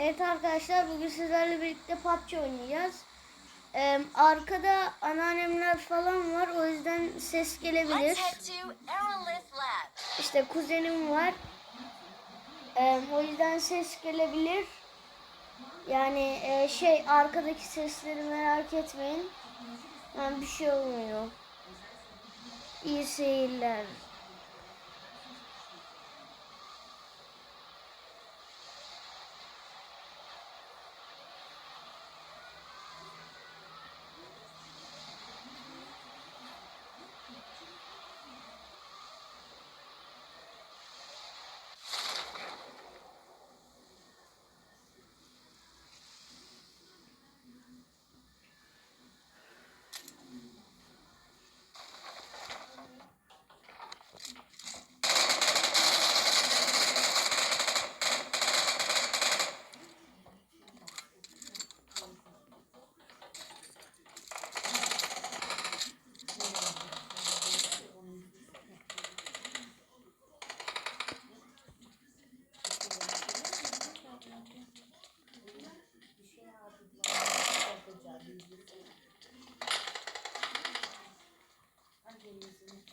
Evet arkadaşlar bugün sizlerle birlikte PUBG oynayacağız. Ee, arkada anneannemler falan var o yüzden ses gelebilir. İşte kuzenim var. Ee, o yüzden ses gelebilir. Yani e, şey arkadaki sesleri merak etmeyin. Yani bir şey olmuyor. İyi seyirler. Ya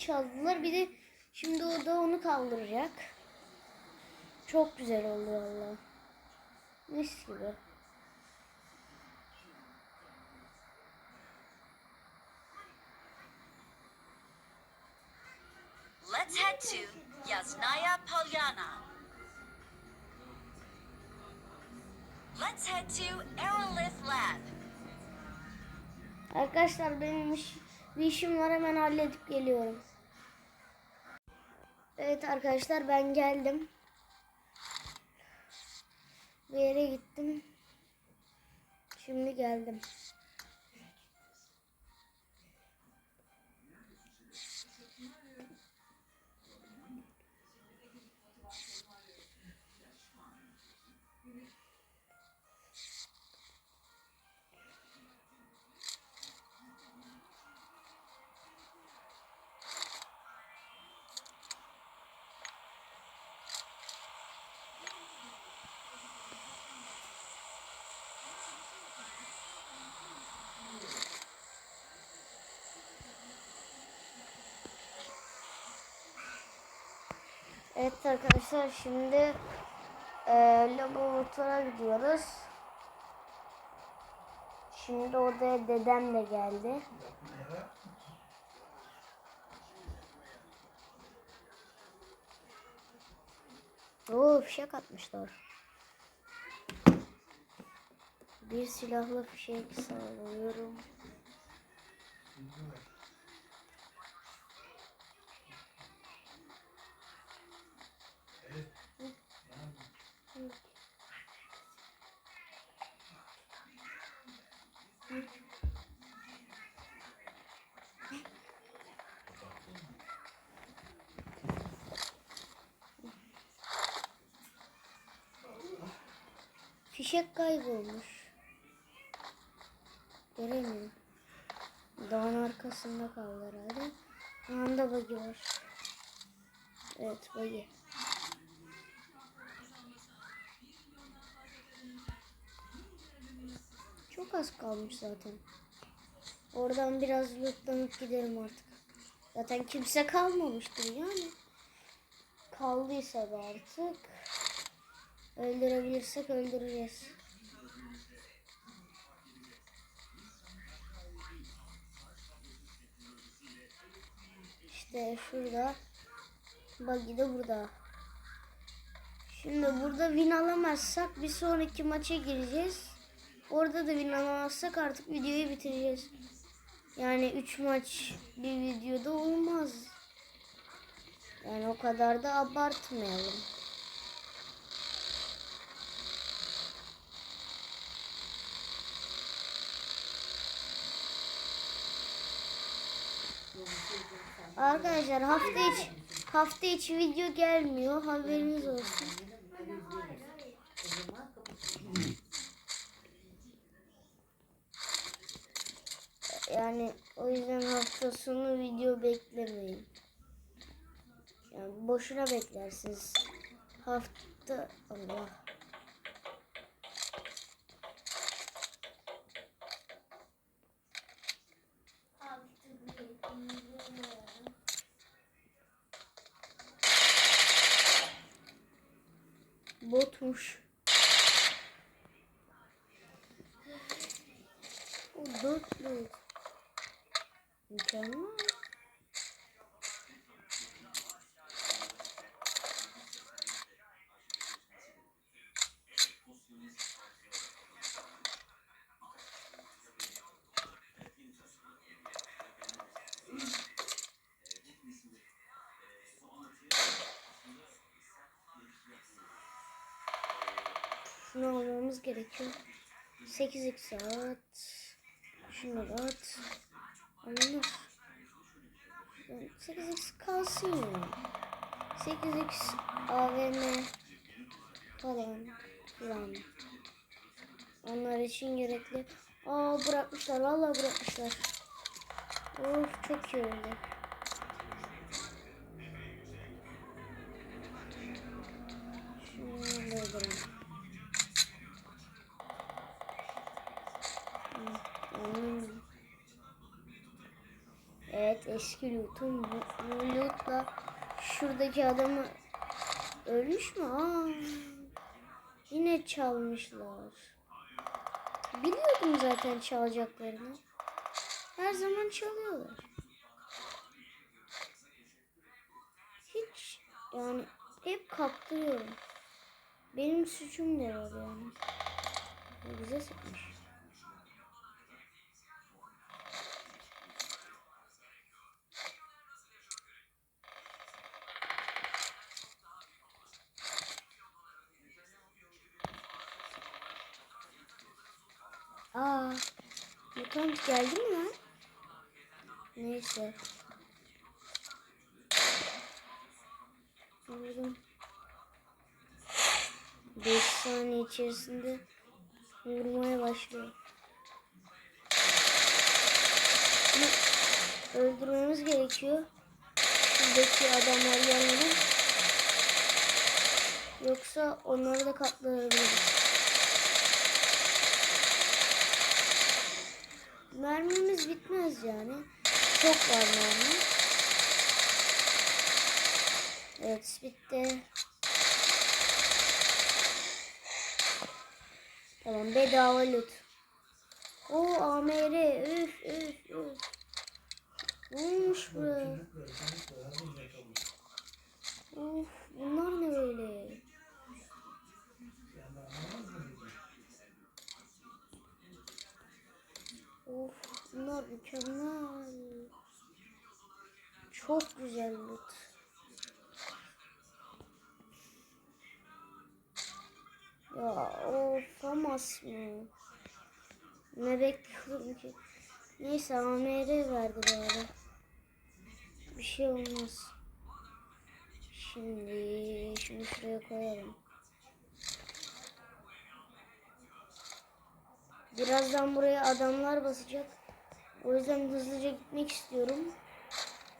çaldılar. Bir de şimdi o da onu kaldıracak. Çok güzel oldu valla. Mis gibi. Let's head to Yasnaya Polyana. Let's head to Aerolith Lab. Arkadaşlar benim iş, bir işim var hemen halledip geliyorum. Evet arkadaşlar ben geldim. Bir yere gittim. Şimdi geldim. Evet arkadaşlar şimdi e, laboratuvara gidiyoruz. Şimdi odaya dedem de geldi. Oo fişek atmışlar. Bir silahla fişek sağlıyorum. Fişek kaybolmuş. Göremiyorum. Dağın arkasında kaldı herhalde. Anda bagi var. Evet bagi. Çok az kalmış zaten. Oradan biraz lootlanıp gidelim artık. Zaten kimse kalmamıştır yani. Kaldıysa da artık öldürebilirsek öldüreceğiz. İşte şurada. Buggy de burada. Şimdi burada win alamazsak bir sonraki maça gireceğiz. Orada da win alamazsak artık videoyu bitireceğiz. Yani 3 maç bir videoda olmaz. Yani o kadar da abartmayalım. Arkadaşlar hafta içi hafta içi video gelmiyor. Haberiniz olsun. Yani o yüzden hafta sonu video beklemeyin. Yani boşuna beklersiniz. Hafta Allah. Botmuş. O dörtlü. Mükemmel. Şunu almamız gerekiyor. 8 saat. Şunları at. Alınır. 8x kalsın ya. 8x AVM falan filan. Onlar için gerekli. Aa bırakmışlar. Vallahi bırakmışlar. Of çok iyi oldu. Evet eski bu loot'la şuradaki adamı ölmüş mü? Aa, yine çalmışlar. Biliyordum zaten çalacaklarını. Her zaman çalıyorlar. Hiç yani hep kaptırıyorum. Benim suçum ne var yani? Güzel sıkmış. Aa, mutant geldi mi lan? Neyse. Vurdum. 5 saniye içerisinde vurmaya başlıyor. Öldürmemiz gerekiyor. Şuradaki adamlar yanına. Yoksa onları da katlayabiliriz. Mermimiz bitmez yani. Çok var mermi. Evet bitti. Tamam bedava loot. O AMR üf üf üf. Ne olmuş buraya? Of bunlar ne böyle? Of bunlar mükemmel. Çok güzel loot. Ya of famas mı? Ne bekliyorum ki? Neyse AMR verdi bari. Bir şey olmaz. Şimdi şunu şuraya koyalım. Birazdan buraya adamlar basacak. O yüzden hızlıca gitmek istiyorum.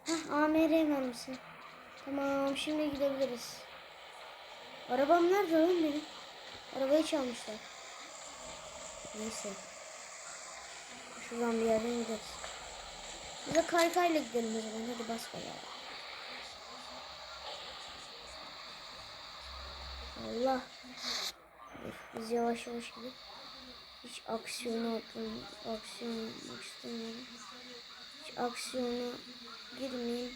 Hah AMR mermisi. Tamam şimdi gidebiliriz. Arabam nerede lan benim? Arabayı çalmışlar. Neyse. Şuradan bir yerden gideriz. Biz de kaykayla gidelim o zaman. Hadi bas bayağı. Allah. Biz yavaş yavaş gidelim. Hiç aksiyona atlam aksiyon istemiyorum. Hiç aksiyona girmeyeyim.